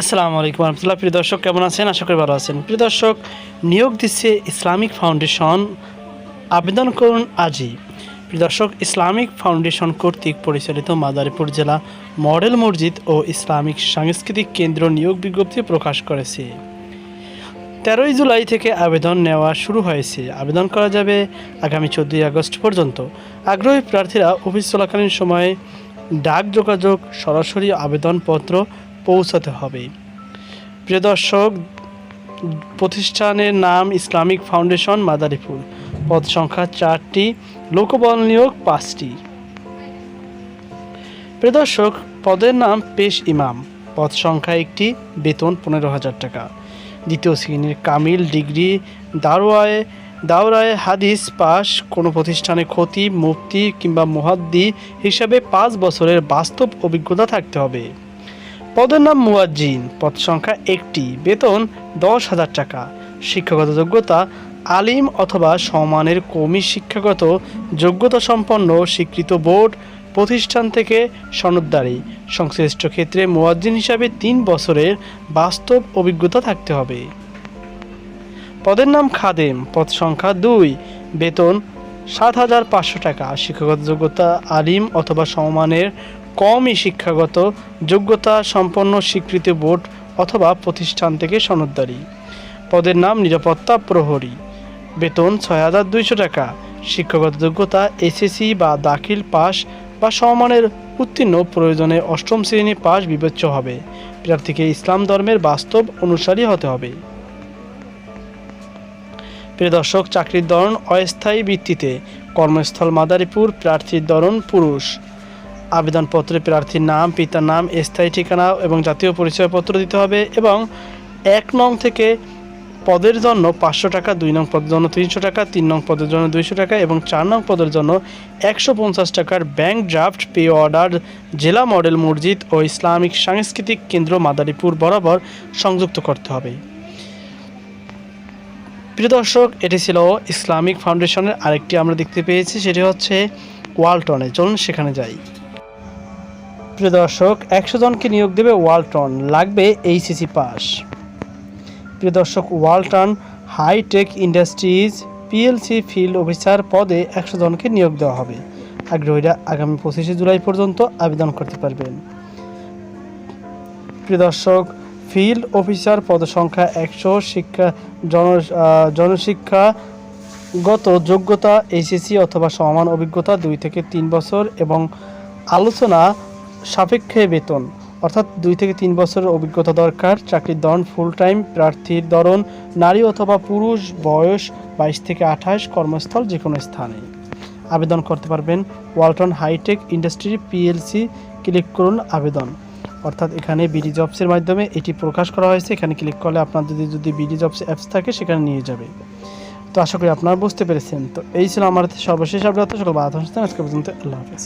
আসসালামু আলাইকুম রহমতুল্লাহ। প্রিয় দর্শক, কেমন আছেন? আশা করি ভালো আছেন। প্রিয় দর্শক, নিয়োগ দিচ্ছে ইসলামিক ফাউন্ডেশন আবেদন করুন আজই। প্রিয় দর্শক, ইসলামিক ফাউন্ডেশন কর্তৃক পরিচালিত মাদারীপুর জেলা মডেল মসজিদ ও ইসলামিক সাংস্কৃতিক কেন্দ্র নিয়োগ বিজ্ঞপ্তি প্রকাশ করেছে। তেরোই জুলাই থেকে আবেদন নেওয়া শুরু হয়েছে। আবেদন করা যাবে আগামী চোদ্দোই আগস্ট পর্যন্ত। আগ্রহী প্রার্থীরা অফিস চলাকালীন সময়ে ডাক যোগাযোগ, সরাসরি আবেদনপত্র পৌঁছাতে হবে। প্রিয় দর্শক, প্রতিষ্ঠানের নাম ইসলামিক ফাউন্ডেশন মাদারীপুর। পদ সংখ্যা চারটি, লোকবল নিয়োগ পাঁচটি। প্রিয় দর্শক, পদের নাম পেশ ইমাম। পদ সংখ্যা একটি, বেতন পনেরো হাজার টাকা। দ্বিতীয় শ্রেণির কামিল ডিগ্রি, দারোয়ায়, দাওরায় হাদিস পাস, কোনো প্রতিষ্ঠানে ক্ষতি মুক্তি কিংবা মুহাদ্দি হিসাবে পাঁচ বছরের বাস্তব অভিজ্ঞতা থাকতে হবে। পদের নাম মুয়াজ্জিন। পদ সংখ্যা একটি। বেতন দশ হাজার টাকা। শিক্ষাগত যোগ্যতা আলিম অথবা সমানের কমি শিক্ষাগত যোগ্যতা সম্পন্ন স্বীকৃত বোর্ড, প্রতিষ্ঠান থেকে সনদদারি। সংশ্লিষ্ট ক্ষেত্রে মুয়াজ্জিন হিসাবে তিন বছরের বাস্তব অভিজ্ঞতা থাকতে হবে। পদের নাম খাদেম। পদ সংখ্যা দুই। বেতন সাত হাজার পাঁচশো টাকা। শিক্ষাগত যোগ্যতা আলিম অথবা সমমানের কমই শিক্ষাগত যোগ্যতা সম্পন্ন স্বীকৃত বোর্ড অথবা প্রতিষ্ঠান থেকে সনদদারি। পদের নাম নিরাপত্তা প্রহরী। বেতন ছয় হাজার দুইশো টাকা। শিক্ষাগত যোগ্যতা এসএসসি বা দাখিল পাস বা সমমানের উত্তীর্ণ প্রয়োজনে অষ্টম শ্রেণি পাস বিবেচ্য হবে। প্রার্থীকে ইসলাম ধর্মের বাস্তব অনুসারী হতে হবে। প্রিয় দর্শক, চাকরির ধরন অস্থায়ী ভিত্তিতে। কর্মস্থল মাদারীপুর প্রার্থীর ধরন পুরুষ। আবেদনপত্রে প্রার্থীর নাম, পিতার নাম, স্থায়ী ঠিকানা এবং জাতীয় পরিচয়পত্র দিতে হবে এবং এক নং থেকে পদের জন্য পাঁচশো টাকা, দুই নং পদের জন্য তিনশো টাকা, তিন নং পদের জন্য দুইশো টাকা এবং চার নং পদের জন্য একশো পঞ্চাশ টাকার ব্যাংক ড্রাফট পে অর্ডার, জেলা মডেল মসজিদ ও ইসলামিক সাংস্কৃতিক কেন্দ্র মাদারীপুর বরাবর সংযুক্ত করতে হবে। প্রিয় দর্শক, এটি ছিল ইসলামিক ফাউন্ডেশনের আরেকটি আমরা দেখতে পেয়েছি, সেটি হচ্ছে ওয়ালটনে। চলুন সেখানে যাই। প্রিয় দর্শক একশো জনকে নিয়োগ দেবে ওয়ালটন। লাগবে এইচএসি পাস। প্রিয় দর্শক Walton hitech industries PLC field officer পদে একশো জনকে নিয়োগ দেওয়া হবে। আগ্রহীরা আগামী পঁচিশে জুলাই পর্যন্ত আবেদন করতে পারবেন। প্রিয় দর্শক ফিল্ড অফিসার পদসংখ্যা একশো শিক্ষা জন আহ, জনশিক্ষাগত যোগ্যতা এইচএসসি অথবা সমান অভিজ্ঞতা দুই থেকে তিন বছর এবং আলোচনা সাপেক্ষে বেতন, অর্থাৎ দুই থেকে তিন বছরের অভিজ্ঞতা দরকার, চাকরির ধরন ফুল টাইম প্রার্থীর ধরন নারী অথবা পুরুষ, বয়স বাইশ থেকে আঠাশ, কর্মস্থল যে কোনো স্থানে। আবেদন করতে পারবেন Walton hitech industry PLC, click করুন আবেদন। অর্থাৎ এখানে বিডি জবসের মাধ্যমে এটি প্রকাশ করা হয়েছে, এখানে ক্লিক করলে আপনার যদি যদি বিডি জবস অ্যাপস থাকে সেখানে নিয়ে যাবে। তো আশা করি আপনারা বুঝতে পেরেছেন। তো এই ছিল আমার সর্বশেষ আপডেট। সকল বাধা আজকে পর্যন্ত আল্লাহ হাফেজ।